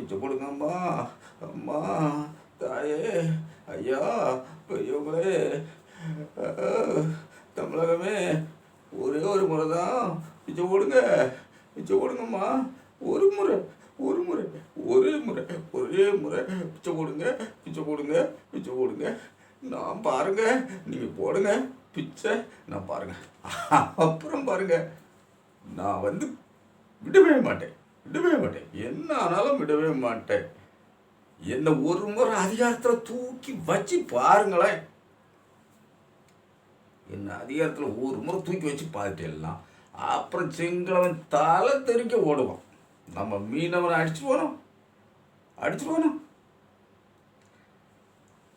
பிச்சை கொடுங்கம்மா அம்மா. தாயே ஐயா பெரியவங்களே. தமிழகமே ஒரே ஒரு முறை தான் பிச்சை போடுங்க பிச்சை கொடுங்கம்மா. ஒரு முறை ஒரு முறை ஒரே முறை ஒரே முறை பிச்சை கொடுங்க பிச்சை கொடுங்க பிச்சை கொடுங்க. நான் பாருங்க நீங்கள் போடுங்க பிச்சை நான் பாருங்க. அப்புறம் பாருங்க. நான் வந்து விடவே மாட்டேன். விடவே மாட்டேன். என்ன ஆனாலும் விடவே மாட்டேன். என்னை ஒரு முறை அதிகாரத்தில் தூக்கி வச்சு பாருங்களேன். என்ன அதிகாரத்தில் ஒரு முறை தூக்கி வச்சு பார்த்துட்டேலாம் அப்புறம் செங்கலவன் தலை தெறிக்க ஓடுவான். நம்ம மீனவனை அடிச்சு போனோம் அடிச்சு போனோம்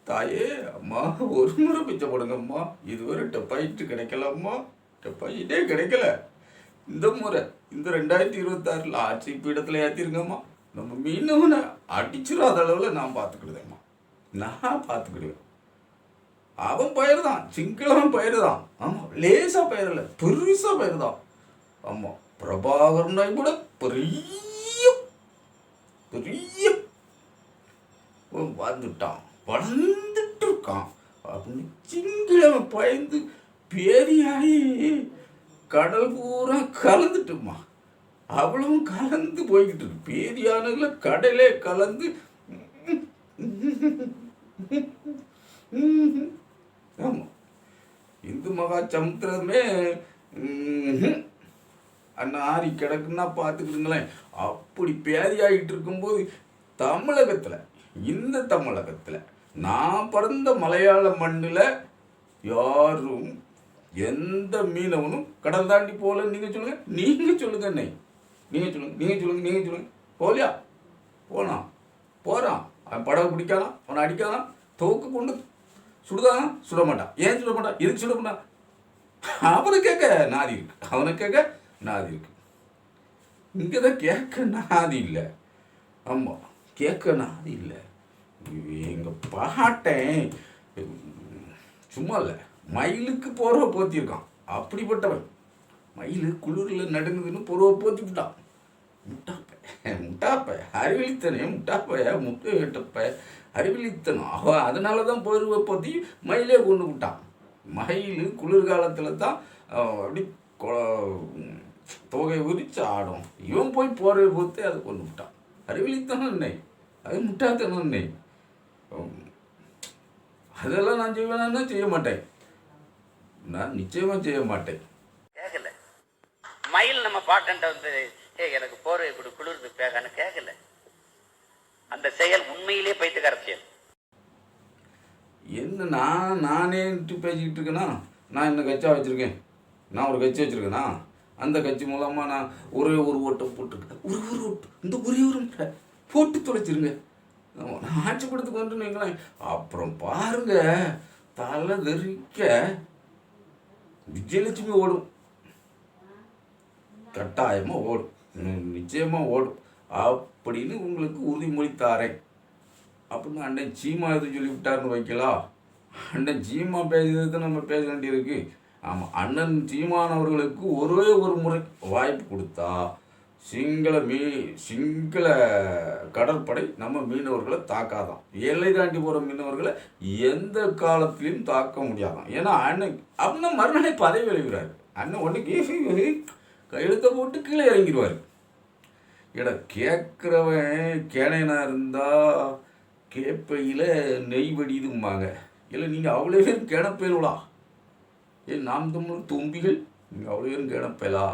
தாயே அம்மா ஒரு முறை பிச்சை போடுங்கம்மா. இதுவரை டெப்பாயிட்டு கிடைக்கலம்மா. டெப்பாயிட்டே கிடைக்கல. இந்த முறை இந்த ரெண்டாயிரத்தி இருபத்தாறில் ஆட்சி பீடத்தில் ஏற்றிருங்கம்மா நம்ம மீனவனை அடிச்சிடாத அளவில் நான் பார்த்துக்கிடுதேம்மா நான் பார்த்துக்கிடுவேன் அவன் பயிர் தான் சிங்களவன் பயிர் தான் ஆமாம் லேசாக பயிர் இல்லை பெருசாக பயிர் தான் ஆமாம் பிரபாகரனாய் கூட பெரிய பெரிய வந்துட்டான். வளர்ந்துட்டு இருக்கான். அப்படின்னு சிங்களவன் பயந்து பேரியாயி கடல் பூரா கலந்துட்டுமா. அவ்வளவும் கலந்து போய்கிட்டு இருக்கு. பேதியானதுல கடலே கலந்து ஆமாம் இந்து மகா சமுத்திரமே அண்ணா ஆறி கிடக்குன்னா பார்த்துக்கிட்டுங்களேன் அப்படி பேதியாகிட்டு இருக்கும்போது தமிழகத்தில் இந்த தமிழகத்தில் நான் பிறந்த மலையாள மண்ணில் யாரும் எந்த மீனவனும் கடல் தாண்டி போகலன்னு நீங்கள் சொல்லுங்கள் நீங்கள் சொல்லுங்கண்ணே நீங்கள் சொல்லுங்கள் நீங்கள் சொல்லுங்கள் நீங்கள் சொல்லுங்கள் போலியா? போனான். போகிறான் அவன் படகு பிடிக்கானான் அவனை அடிக்கானான் தோக்கு கொண்டு சுடுதானா? சுட மாட்டான் ஏன் சுட மாட்டான் எதுக்கு சுட மாட்டான் அவனை கேட்க நாதி இருக்கு. அவனை கேட்க நாதி இருக்கு. இங்கே தான் கேட்க நாதி இல்லை. ஆமாம் கேட்க நாதி இல்லை. எங்கள் பாட்டேன். சும்மா இல்லை. மயிலுக்கு போர்வை போத்தியிருக்கான். அப்படிப்பட்டவன். மயில் குளிரில் நடுங்குதுன்னு போர்வை போத்தி விட்டான். முட்டாப்ப முட்டாப்ப அறிவிழித்தனே முட்டாப்பைய முட்டை வெட்டப்ப அறிவிழித்தனும் அவ அதனால தான் போர்வை போத்தி மயிலே கொண்டு விட்டான். மயில் குளிர்காலத்தில் தான் அப்படி கொ- தொகை விரிச்சு ஆடும். இவன் போய் போர்வை போத்து அதை கொண்டு விட்டான். அறிவிலித்தனம் இல்லை அது முட்டாத்தனம் இல்லை அதெல்லாம் நான் செய்வேனா? செய்ய மாட்டேன்? நான் நிச்சயமா செய்ய மாட்டேன். கேட்கல மயில் நம்ம பாட்டன்ட்ட வந்து ஏ எனக்கு போர்வை கொடு குளிர்ந்து பேகான்னு கேட்கல அந்த செயல் உண்மையிலே பைத்துக்கார செயல் என்ன நான் நானேன்ட்டு பேசிக்கிட்டு இருக்கேனா? நான் என்ன கட்சா வச்சுருக்கேன்? நான் ஒரு கட்சி வச்சுருக்கேனா? அந்த கட்சி மூலமாக நான் ஒரே ஒரு ஓட்டம் போட்டிருக்கேன் ஒரு ஒரு ஓட்டு இந்த ஒரே ஒரு போட்டு தொலைச்சிருங்க. நான் ஆட்சி படத்துக்கு வந்துட்டு வைங்களேன். அப்புறம் பாருங்க தலை தெறிக்க விஜயலட்சுமி ஓடும். கட்டாயமாக ஓடும். நிச்சயமாக ஓடும். அப்படின்னு உங்களுக்கு உறுதிமொழி தாரேன் அப்படின்னு அண்ணன் சீமா எதுவும் சொல்லி விட்டாருன்னு வைக்கலாம் அண்ணன் சீமா பேசுறது நம்ம பேச வேண்டியிருக்கு. ஆமாம் அண்ணன் சீமானவர்களுக்கு ஒரே ஒரு முறை வாய்ப்பு கொடுத்தா சிங்கள மீ சிங்கள கடற்படை நம்ம மீனவர்களை தாக்காதான். எல்லை தாண்டி போகிற மீனவர்களை எந்த காலத்திலையும் தாக்க முடியாதான். ஏன்னா அண்ணன் அப்படின்னா மறுநாளே பதவி விளைகிறாரு அண்ணன் ஒன்று கையெழுத்த போட்டு கீழே இறங்கிடுவார் எடா கேட்குறவன் கேனையனாக இருந்தால் கேப்பையில் நெய் வடிதும்பாங்க. இல்லை நீங்கள் அவ்வளோ பேரும் கிணப்பேலுவலா ஏன் நாம் தமிழ் தும்பிகள் நீங்கள் அவ்வளோ பேரும் கிணப்பேலா.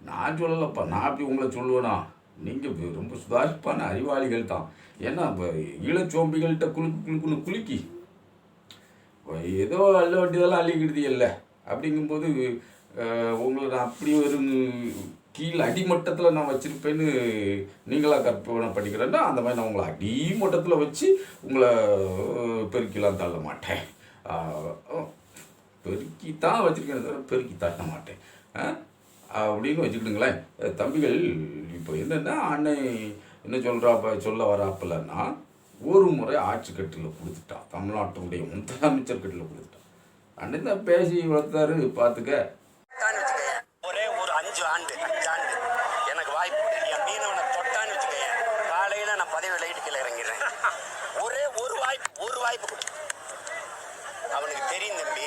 நான் சொல்லலப்பா நான் அப்படி உங்களை சொல்லுவேனா? நீங்கள் ரொம்ப சுதாரிப்பான அறிவாளிகள் தான். ஏன்னா இப்போ ஈழச்சோம்பிகள்கிட்ட குலுக்கு குளுக்குன்னு குலுக்கி ஏதோ அள்ள வேண்டியதெல்லாம் அள்ளிக்கிடுது இல்லை. அப்படிங்கும்போது உங்களை நான் அப்படி ஒரு கீழ் அடிமட்டத்தில் நான் வச்சுருப்பேன்னு நீங்களாக கற்பனை பண்ணிக்கிறேன்னா அந்த மாதிரி நான் உங்களை அடிமட்டத்தில் வச்சு உங்களை பெருக்கிலாம் தள்ள மாட்டேன். பெருக்கி தான் வச்சுருக்கேன் தவிர பெருக்கி தள்ள மாட்டேன். ஆ? அப்படின்னு வச்சுக்கிட்டுங்களேன். தம்பிகள் இப்போ என்னென்னா அன்னை என்ன சொல்கிறா சொல்ல வராப்பலன்னா ஒரு முறை ஆட்சி கட்டில் கொடுத்துட்டான் தமிழ்நாட்டுடைய முதலமைச்சர் கட்டில் கொடுத்துட்டான் அண்ணன் தான் பேசி வளர்த்தாரு பார்த்துக்க தொட்டான்னு வச்சுக்கோங்க ஒரே ஒரு அஞ்சு ஆண்டு அஞ்சு ஆண்டு எனக்கு வாய்ப்பு கொடு. என் மீனவனை தொட்டான்னு வச்சுக்கோங்க காலையில நான் பதவி லைட்டு கீழே இறங்கிடுறேன் ஒரே ஒரு வாய்ப்பு ஒரு வாய்ப்பு கொடு அவனுக்கு தெரியும் தம்பி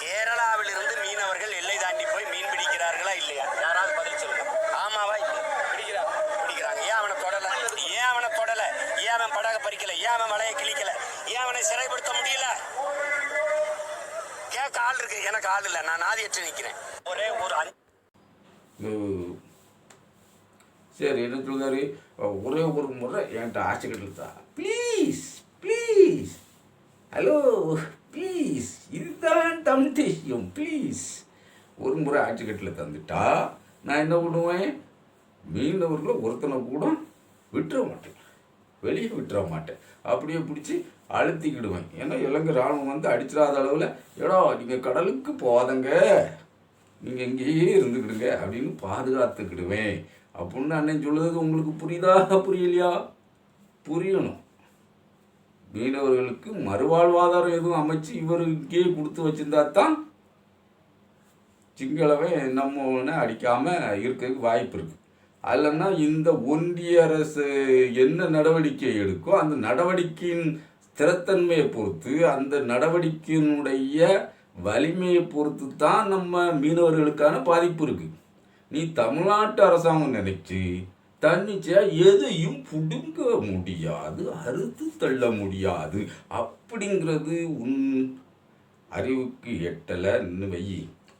கேரளாவில் இருந்து மீனவர்கள் எல்லை தாண்டி போய் மீன் பிடிக்கிறார்களா இல்லையா யாராவது பதில் சொல்லுங்க ஆமாவா இல்லை பிடிக்கிறாங்க பிடிக்கிறாங்க ஏன் அவனை தொடல ஏன் அவனை தொடல ஏன் அவன் படக பறிக்கல ஏன் அவன் வலையை கிழிக்கல ஏன் அவனை சிறைப்படுத்த முடியல. கேட்க ஆள் இருக்கு. எனக்கு ஆள் இல்லை. நான் ஆதியற்று நிற்கிறேன் ஒரே ஒரு சரி என்ன சொல்றாரு? ஒரே ஒரு முறை என்கிட்ட ஆட்சி கட்டுறதா ப்ளீஸ் ப்ளீஸ் ஹலோ ப்ளீஸ் இதுதான் தமிழ் தேசியம். ப்ளீஸ் ஒரு முறை ஆட்சி கட்டில் தந்துட்டா நான் என்ன பண்ணுவேன்? மீனவர்களை ஒருத்தனை கூட விட்டுற மாட்டேன். வெளியே விட்டுற மாட்டேன். அப்படியே பிடிச்சி அழுத்திக்கிடுவேன். ஏன்னா இலங்கை ராணுவம் வந்து அடிச்சிடாத அளவில் எடா நீங்கள் கடலுக்கு போதங்க நீங்கள் இங்கேயே இருந்துக்கிடுங்க. அப்படின்னு பாதுகாத்துக்கிடுவேன். அப்படின்னு அண்ணன் சொல்லுறது உங்களுக்கு புரியுதா? புரியலையா? புரியணும். மீனவர்களுக்கு மறுவாழ்வாதாரம் எதுவும் அமைச்சு இவருக்கே இங்கேயே கொடுத்து வச்சிருந்தா தான் சிங்களவன் நம்ம அடிக்காமல் இருக்கிறதுக்கு வாய்ப்பு இருக்குது அல்லனா இந்த ஒன்றிய அரசு என்ன நடவடிக்கை எடுக்கோ அந்த நடவடிக்கையின் ஸ்திரத்தன்மையை பொறுத்து அந்த நடவடிக்கையினுடைய வலிமையை பொறுத்து தான் நம்ம மீனவர்களுக்கான பாதிப்பு இருக்குது நீ தமிழ்நாட்டு அரசாங்கம் நினைச்சு தன்னிச்சையா எதையும் புடுங்க முடியாது அறுத்து தள்ள முடியாது. அப்படிங்கிறது உன் அறிவுக்கு எட்டலைன்னு வை.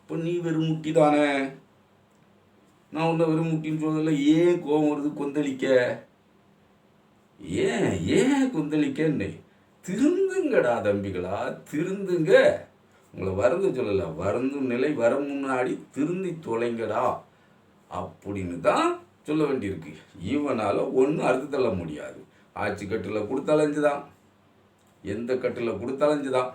இப்போ நீ வெறும் முட்டி தானே நான் உன்னை வெறும் முட்டின்னு ஏன் கோபம் வருது கொந்தளிக்க. ஏன் ஏன் கொந்தளிக்கன்னு? திருந்துங்கடா தம்பிகளா திருந்துங்க. உங்களை வருந்து சொல்லலை வருந்தும் நிலை வர முன்னாடி திருந்தி தொலைங்கடா. அப்படின்னு தான் சொல்ல வேண்டியிருக்கு. இவனால் ஒன்றும் அறுத்து தள்ள முடியாது. ஆட்சி கட்டில் கொடுத்தலைஞ்சு தான் எந்த கட்டில் கொடுத்தலைஞ்சு தான்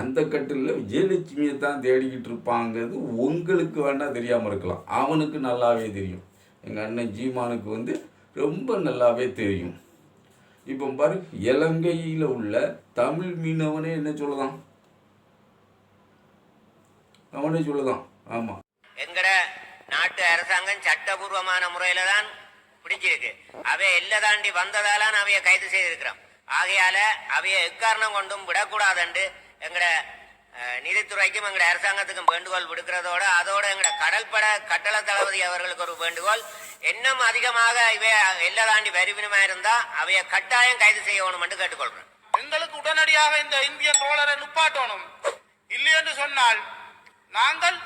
அந்த கட்டில் விஜயலட்சுமியை தான் தேடிக்கிட்டு இருப்பாங்கிறது உங்களுக்கு வேண்டாம் தெரியாமல் இருக்கலாம். அவனுக்கு நல்லாவே தெரியும். எங்கள் அண்ணன் ஜீமானுக்கு வந்து ரொம்ப நல்லாவே தெரியும். இப்போ பாரு இலங்கையில் உள்ள தமிழ் மீனவனே என்ன சொல்லுதான்? அவனே சொல்லுதான். ஆமாம் எங்கட நாட்டு அரசாங்கம் சட்டபூர்வமான முறையில தான் பிடிச்சிருக்கு. அவை எல்லை தாண்டி வந்ததாலான் அவைய கைது செய்திருக்கிறான் ஆகையால அவைய எக்காரணம் கொண்டும் விடக்கூடாதுண்டு எங்கட அஹ், நீதித்துறைக்கும் எங்கட அரசாங்கத்துக்கும் வேண்டுகோள் விடுக்கிறதோட அதோட எங்கட கடல்பட கட்டள தளபதி அவர்களுக்கு ஒரு வேண்டுகோள். இன்னும் அதிகமாக இவைய எல்ல தாண்டி வருவினமா இருந்தா அவைய கட்டாயம் கைது செய்யணும் என்று கேட்டுக்கொள்றேன். எங்களுக்கு உடனடியாக இந்த இந்தியன் ரோலரை நிப்பாட்டணும். இல்லை என்று சொன்னால் நாங்கள்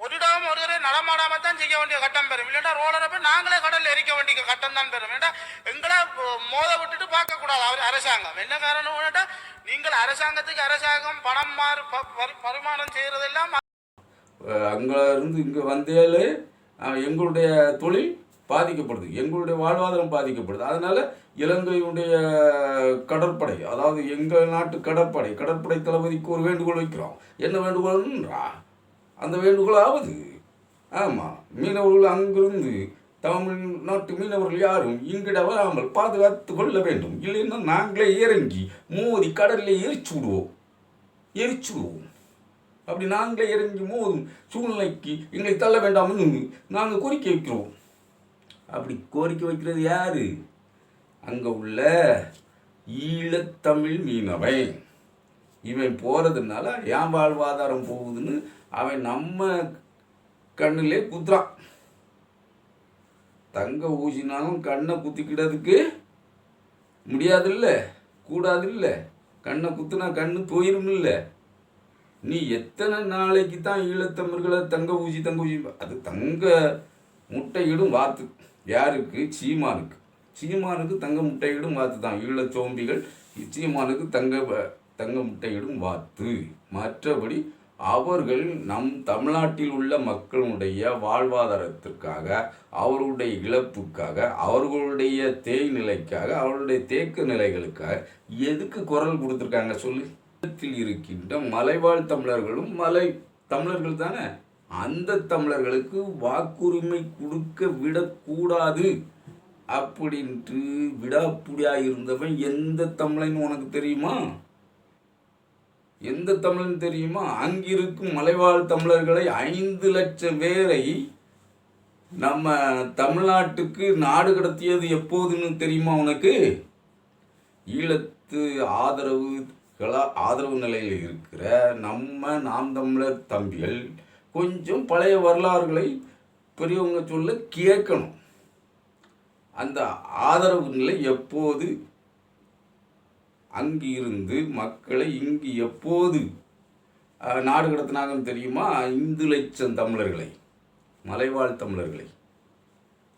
ஒரு இடம் ஒரு தடவை நடமாடாம தான் செய்ய வேண்டிய கட்டம் பெறும். இல்லைன்னா ரோலரை போய் நாங்களே கடல்ல எரிக்க வேண்டிய கட்டம் தான் பெறும். ஏன்னா எங்களை மோத விட்டுட்டு பார்க்க கூடாது அவர் அரசாங்கம். என்ன காரணம் கேட்டா நீங்கள் அரசாங்கத்துக்கு அரசாங்கம் பணம் மாறு பரிமாணம் செய்யறதெல்லாம் அங்கே இருந்து இங்கே வந்தேலே எங்களுடைய தொழில் பாதிக்கப்படுது. எங்களுடைய வாழ்வாதாரம் பாதிக்கப்படுது. அதனால் இலங்கையுடைய கடற்படை அதாவது எங்கள் நாட்டு கடற்படை கடற்படை தளபதிக்கு ஒரு வேண்டுகோள் வைக்கிறோம். என்ன வேண்டுகோள்ன்றா? அந்த வேண்டுகோளாவது. ஆமாம் மீனவர்கள் அங்கிருந்து தமிழ்நாட்டு மீனவர்கள் யாரும் இங்கிட வராமல் பாதுகாத்து கொள்ள வேண்டும். இல்லைன்னா நாங்களே இறங்கி மோதி கடலில் எரிச்சு விடுவோம் எரிச்சு விடுவோம் அப்படி நாங்களே இறங்கி மோதும் சூழ்நிலைக்கு எங்களை தள்ள வேண்டாம்னு நாங்கள் கோரிக்கை வைக்கிறோம். அப்படி கோரிக்கை வைக்கிறது யாரு? அங்கே உள்ள ஈழத்தமிழ் மீனவன் இவன் போகிறதுனால ஏன் வாழ்வாதாரம் போகுதுன்னு அவன் நம்ம கண்ணிலே குத்துறான். தங்க ஊசினாலும் கண்ணை குத்திக்கிடதுக்கு முடியாதுல்ல? கூடாதுல்ல? கண்ணை குத்துனா கண்ணு போயிரும் இல்லை நீ எத்தனை நாளைக்கு தான் ஈழத்தமிழர்களை தங்க ஊசி தங்க ஊசி அது தங்க முட்டையிடும் வாத்து. யாருக்கு? சீமானுக்கு. சீமானுக்கு தங்க முட்டையிடும் வாத்து தான் ஈழச்சோம்பிகள் சீமானுக்கு தங்க வ- தங்க முட்டையிடும் வாத்து. மற்றபடி அவர்கள் நம் தமிழ்நாட்டில் உள்ள மக்களுடைய வாழ்வாதாரத்திற்காக அவர்களுடைய இழப்புக்காக அவர்களுடைய தேய்நிலைக்காக அவர்களுடைய தேக்க நிலைகளுக்காக எதுக்கு குரல் கொடுத்துருக்காங்க சொல்லு? இருக்கின்ற மலைவாழ் தமிழர்களும் மலை தமிழர்கள் தானே? அந்த தமிழர்களுக்கு வாக்குரிமை கொடுக்க விடக்கூடாது. அப்படின்ட்டு விடாப்புடியாக இருந்தவன் எந்த தமிழன் உனக்கு தெரியுமா? எந்த தமிழன் தெரியுமா? அங்கிருக்கும் மலைவாழ் தமிழர்களை ஐந்து லட்சம் பேரை நம்ம தமிழ்நாட்டுக்கு நாடு கடத்தியது எப்போதுன்னு தெரியுமா உனக்கு? ஈழத்து ஆதரவுகளா ஆதரவு நிலையில் இருக்கிற நம்ம நாம் தமிழர் தம்பிகள் கொஞ்சம் பழைய வரலாறுகளை பெரியவங்க சொல்ல கேட்கணும். அந்த ஆதரவு நிலை எப்போது அங்கிருந்து மக்களை இங்கு எப்போது நாடு கடத்தினாங்கன்னு தெரியுமா? இந்து லட்சம் தமிழர்களை மலைவாழ் தமிழர்களை.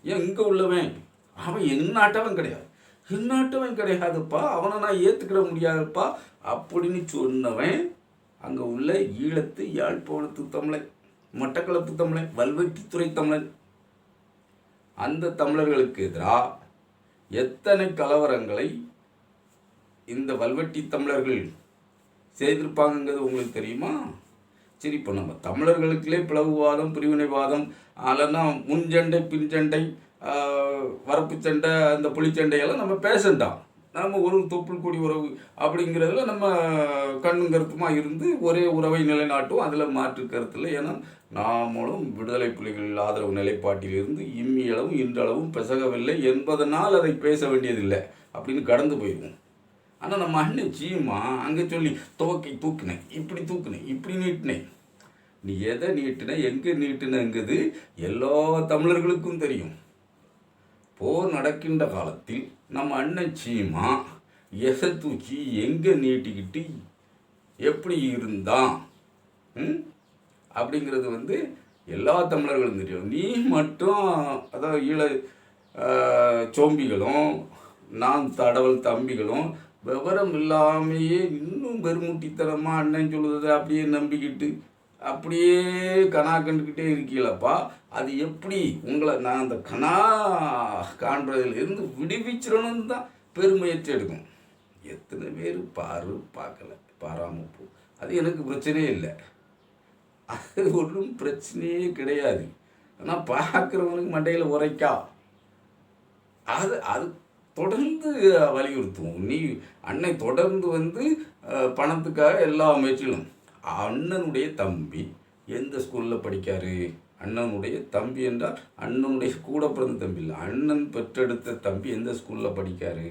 ஏன் இங்கே உள்ளவன்? அவன் எந்நாட்டவன் கிடையாது. எந்நாட்டவன் கிடையாதுப்பா. அவனை நான் ஏற்றுக்கிட முடியாதுப்பா அப்படின்னு சொன்னவன் அங்கே உள்ள ஈழத்து யாழ்ப்பாணத்து தமிழன் மட்டக்களப்பு தமிழன் வல்வெட்டித்துறை தமிழன். அந்த தமிழர்களுக்கு எதிராக எத்தனை கலவரங்களை இந்த வல்வெட்டி தமிழர்கள் செய்திருப்பாங்கங்கிறது உங்களுக்கு தெரியுமா? சரி இப்போ நம்ம தமிழர்களுக்குள்ளே பிளவுவாதம் பிரிவினைவாதம் அதெல்லாம் முன்சண்டை பின்சண்டை வரப்பு சண்டை அந்த புளிச்சண்டையெல்லாம் நம்ம பேசண்டாம் நம்ம ஒரு தொப்புள் கொடி உறவு அப்படிங்கிறதுல நம்ம கண்ணும் கருத்துமாக இருந்து ஒரே உறவை நிலைநாட்டும் அதில் மாற்று கருத்தில் ஏன்னா நாமளும் விடுதலை புலிகள் ஆதரவு நிலைப்பாட்டிலிருந்து இம்மியளவும் இன்றளவும் பிசகவில்லை என்பதனால் அதை பேச வேண்டியதில்லை அப்படின்னு கடந்து போயிடுவோம். ஆனால் நம்ம அண்ணன் சீமா அங்கே சொல்லி துவக்கை தூக்குனேன். இப்படி தூக்குனேன் இப்படி நீட்டினேன். நீ எதை நீட்டின எங்கே நீட்டினங்கிறது எல்லா தமிழர்களுக்கும் தெரியும். போர் நடக்கின்ற காலத்தில் நம்ம அண்ணன் சீமா எசை தூக்கி எங்கே நீட்டிக்கிட்டு எப்படி இருந்தான்? ம்? அப்படிங்கிறது வந்து எல்லா தமிழர்களும் தெரியும். நீ மட்டும் அதாவது ஈழ சோம்பிகளும் நான் தடவல் தம்பிகளும் விவரம் இல்லாமையே இன்னும் பெருமுட்டித்தனமாக அண்ணன் சொல்லுறது அப்படியே நம்பிக்கிட்டு அப்படியே கணா கண்டுக்கிட்டே இருக்கீங்களப்பா அது எப்படி? உங்களை நான் அந்த கணா காண்றதுலேருந்து விடுவிச்சிடணும்னு தான் பெருமுயற்சி எடுக்கும். எத்தனை பேர் பாரு பார்க்கல பாராமல் போ அது எனக்கு பிரச்சனையே இல்லை. அது ஒன்றும் பிரச்சனையே கிடையாது. ஆனால் பார்க்குறவனுக்கு மண்டையில் உரைக்கா. அது அது தொடர்ந்து வலியுறுத்துவோம். நீ அன்னை தொடர்ந்து வந்து பணத்துக்காக எல்லா முயற்சிகளும். அண்ணனுடைய தம்பி எந்த ஸ்கூலில் படிக்காரு? அண்ணனுடைய தம்பி என்றால் அண்ணனுடைய கூட பிறந்த தம்பி இல்லை. அண்ணன் பெற்றெடுத்த தம்பி எந்த ஸ்கூலில் படிக்காரு?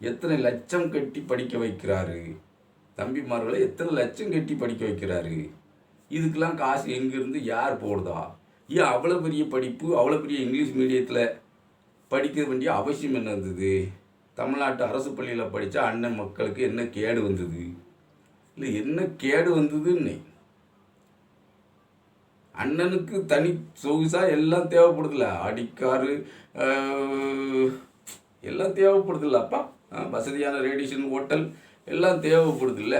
எத்தனை லட்சம் கட்டி படிக்க வைக்கிறாரு? தம்பிமார்களை எத்தனை லட்சம் கட்டி படிக்க வைக்கிறாரு? இதுக்கெல்லாம் காசு எங்கேருந்து யார் போடுதா? ஏன் அவ்வளோ பெரிய படிப்பு அவ்வளோ பெரிய இங்கிலீஷ் மீடியத்தில் படிக்க வேண்டிய அவசியம் என்ன இருந்தது? தமிழ்நாட்டு அரசு பள்ளியில் படித்தா அண்ணன் மக்களுக்கு என்ன கேடு வந்தது? இல்லை என்ன கேடு வந்ததுன்னு? அண்ணனுக்கு தனி சொகுசாக எல்லாம் தேவைப்படுதில்ல. அடிக்காரு எல்லாம் எல்லாம் தேவைப்படுதில்லப்பா வசதியான ரேடியேஷன் ஹோட்டல் எல்லாம் தேவைப்படுதில்ல.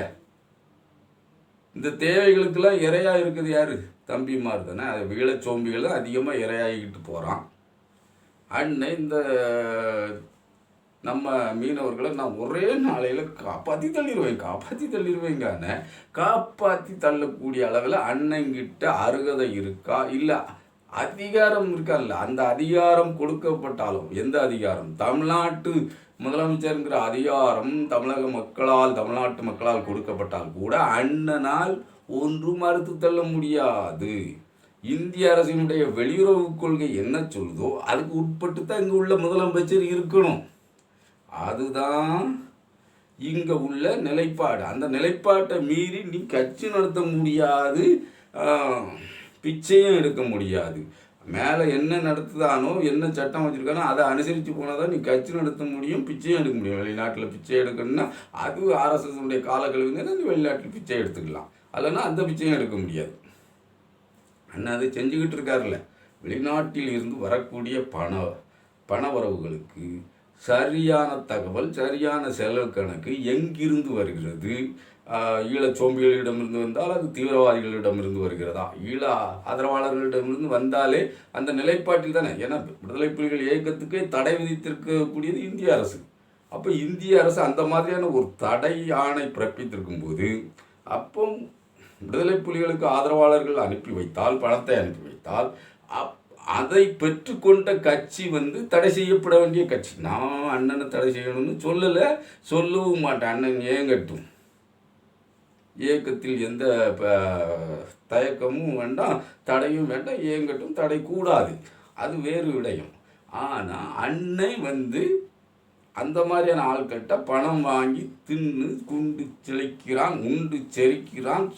இந்த தேவைகளுக்கெல்லாம் இரையாக இருக்குது யார்? தம்பிமார் தானே. அது வீழச்சோம்பிகள் தான் அதிகமாக இரையாகிக்கிட்டு போகிறான் அண்ணன் இந்த நம்ம மீனவர்களை நான் ஒரே நாளையில் காப்பாற்றி தள்ளிடுவேன் காப்பாற்றி தள்ளிடுவேங்கான காப்பாற்றி தள்ளக்கூடிய அளவில் அண்ணங்கிட்ட அருகதை இருக்கா? இல்லை அதிகாரம் இருக்கால்ல அந்த அதிகாரம் கொடுக்கப்பட்டாலும் எந்த அதிகாரம்? தமிழ்நாட்டு முதலமைச்சருங்கிற அதிகாரம் தமிழக மக்களால் தமிழ்நாட்டு மக்களால் கொடுக்கப்பட்டால் கூட அண்ணனால் ஒன்றும் மறுத்து தள்ள முடியாது. இந்திய அரசினுடைய வெளியுறவு கொள்கை என்ன சொல்லுதோ அதுக்கு உட்பட்டு தான் இங்கே உள்ள முதலமைச்சர் இருக்கணும். அதுதான் இங்கே உள்ள நிலைப்பாடு. அந்த நிலைப்பாட்டை மீறி நீ கட்சி நடத்த முடியாது. பிச்சையும் எடுக்க முடியாது. மேலே என்ன நடத்துதானோ என்ன சட்டம் வச்சுருக்கானோ அதை அனுசரித்து போனால் தான் நீ கட்சி நடத்த முடியும் பிச்சையும் எடுக்க முடியும். வெளிநாட்டில் பிச்சை எடுக்கணும்னா அது ஆர்எஸ்எஸ்னுடைய காலக்கழிவுங்கிறது அந்த வெளிநாட்டில் பிச்சை எடுத்துக்கலாம். அல்லைன்னா அந்த பிச்சையும் எடுக்க முடியாது. அண்ணா அதை செஞ்சுக்கிட்டு இருக்காருல்ல. வெளிநாட்டில் இருந்து வரக்கூடிய பண பண வரவுகளுக்கு சரியான தகவல் சரியான செலவு கணக்கு எங்கிருந்து வருகிறது? ஆஹ் சோம்பிகளிடமிருந்து வந்தால் அது தீவிரவாதிகளிடமிருந்து வருகிறதா? ஈழ ஆதரவாளர்களிடமிருந்து வந்தாலே அந்த நிலைப்பாட்டில் தானே. ஏன்னா விடுதலை புலிகள் இயக்கத்துக்கே தடை விதித்திருக்கக்கூடியது இந்திய அரசு. அப்போ இந்திய அரசு அந்த மாதிரியான ஒரு தடை ஆணை பிறப்பித்திருக்கும் போது அப்போ விடுதலை புலிகளுக்கு ஆதரவாளர்கள் அனுப்பி வைத்தால் பணத்தை அனுப்பி வைத்தால் அப் அதை பெற்றுக்கொண்ட கட்சி வந்து தடை செய்யப்பட வேண்டிய கட்சி. நான் அண்ணனை தடை செய்யணும்னு சொல்லலை சொல்லவும் மாட்டேன். அண்ணன் ஏங்கட்டும். இயக்கத்தில் எந்த ப- தயக்கமும் வேண்டாம் தடையும் வேண்டாம் ஏங்கட்டும் தடை கூடாது. அது வேறு விடயம். ஆனால் அன்னை வந்து அந்த மாதிரியான ஆள்கிட்ட பணம் வாங்கி தின்னு குண்டு செழிக்கிறான் உண்டு செரிக்கிறான்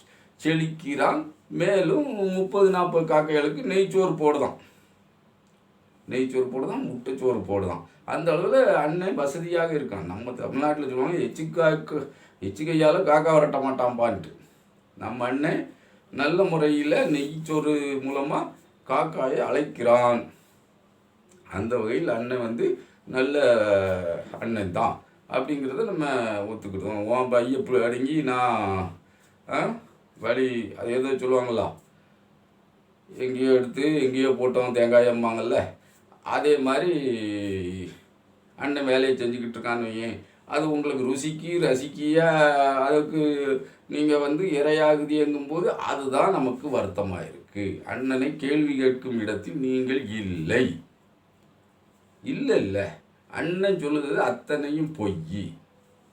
செழிக்கிறான். மேலும் முப்பது நாற்பது காக்கைகளுக்கு நெய்ச்சோறு போடுதான். நெய்ச்சோறு போடுதான் முட்டைச்சோறு போடுதான். அந்த அளவில் அண்ணன் வசதியாக இருக்கான். நம்ம தமிழ்நாட்டில் சொல்லுவாங்க எச்சிக்காய்க்கு எச்சிக்கையால் காக்கா வரட்ட மாட்டான்பான்ட்டு. நம்ம அண்ணன் நல்ல முறையில் நெய்ச்சோறு மூலமாக காக்காயை அழைக்கிறான். அந்த வகையில் அண்ணன் வந்து நல்ல அண்ணன் தான். அப்படிங்கிறத நம்ம ஒத்துக்கிட்டோம் உன் பைய அடங்கி நான் ஆ, வழி அது ஏதோ சொல்லுவாங்களா எங்கேயோ எடுத்து எங்கேயோ போட்டோம் தேங்காயம்பாங்கல்ல அதே மாதிரி அண்ணன் வேலையை செஞ்சுக்கிட்டு இருக்கான்னு வையேன். அது உங்களுக்கு ருசிக்கு ரசிக்கியா அதுக்கு நீங்கள் வந்து இரையாகுதி எங்கும்போது அதுதான் நமக்கு வருத்தமாக இருக்குது அண்ணனை கேள்வி கேட்கும் இடத்தில் நீங்கள் இல்லை. இல்லை இல்லை அண்ணன் சொல்லுறது அத்தனையும் பொய்.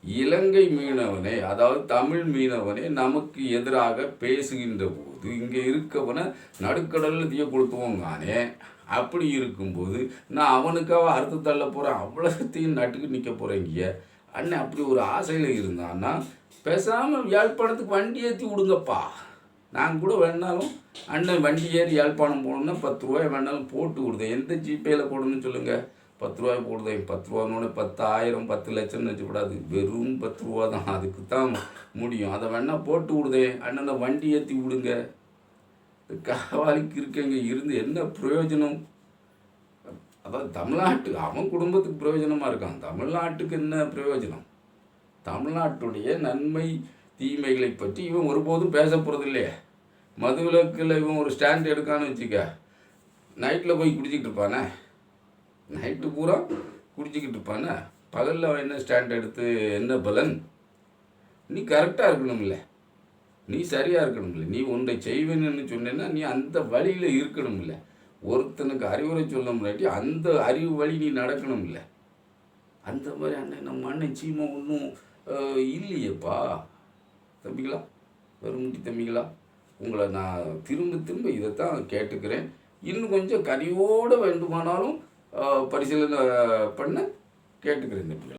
இலங்கை மீனவனே அதாவது தமிழ் மீனவனே நமக்கு எதிராக பேசுகின்ற போது இங்கே இருக்கவனை நடுக்கடலில் தீய கொடுத்துவோங்கானே அப்படி இருக்கும்போது நான் அவனுக்காக அறுத்து தள்ள போகிறேன் அவ்வளோத்தையும் நட்டுக்கு நிற்க போகிறேங்க அண்ணன் அப்படி ஒரு ஆசையில் இருந்தான்னா பேசாமல் யாழ்ப்பாணத்துக்கு வண்டி ஏற்றி விடுங்கப்பா. நான் கூட வேணாலும் அண்ணன் வண்டி ஏறி யாழ்ப்பாணம் போகணுன்னா பத்து ரூபாய் வேணாலும் போட்டு விடுதேன் எந்த ஜிபேயில் போடணும்னு சொல்லுங்கள் பத்து ரூபாய் போடுதேன் பத்து ரூபானோட பத்தாயிரம் பத்து லட்சம்னு வச்சுக்கூடாது வெறும் பத்து ரூபா தான். அதுக்கு தான் முடியும். அதை வேணால் போட்டு விடுதேன் அண்ணனை வண்டி ஏற்றி விடுங்க. காவாலிக்கு இருக்கங்க. இருந்து என்ன பிரயோஜனம்? அதான் தமிழ்நாட்டு அவன் குடும்பத்துக்கு பிரயோஜனமாக இருக்கான். தமிழ்நாட்டுக்கு என்ன பிரயோஜனம்? தமிழ்நாட்டுடைய நன்மை தீமைகளை பற்றி இவன் ஒருபோதும் பேச போகிறது இல்லையே மதுவிலக்கில் இவன் ஒரு ஸ்டாண்ட் எடுக்கான்னு வச்சுக்க நைட்டில் போய் குடிச்சிக்கிட்டு இருப்பானே? நைட்டு பூரா குடிச்சிக்கிட்டு இருப்பானா. பகலில் அவன் என்ன ஸ்டாண்ட் எடுத்து என்ன பலன்? நீ கரெக்டாக இருக்கணும்ல. நீ சரியாக இருக்கணும்ல. நீ ஒன்றை செய்வேன்னு சொன்னேன்னா நீ அந்த வழியில் இருக்கணும்ல. ஒருத்தனுக்கு அறிவுரை சொல்ல முன்னாடி அந்த அறிவு வழி நீ நடக்கணும்ல. அந்த மாதிரி அண்ணன் நம்ம அண்ணன் சீமா ஒன்றும் இல்லையேப்பா. தம்பிங்களா வெறுமுட்டி தம்பிங்களா உங்களை நான் திரும்ப திரும்ப இதைத்தான் கேட்டுக்கிறேன். இன்னும் கொஞ்சம் கனிவோடு வேண்டுமானாலும் பரிசீலனை பண்ண கேட்டுக்கிறேன் தம்பிங்களா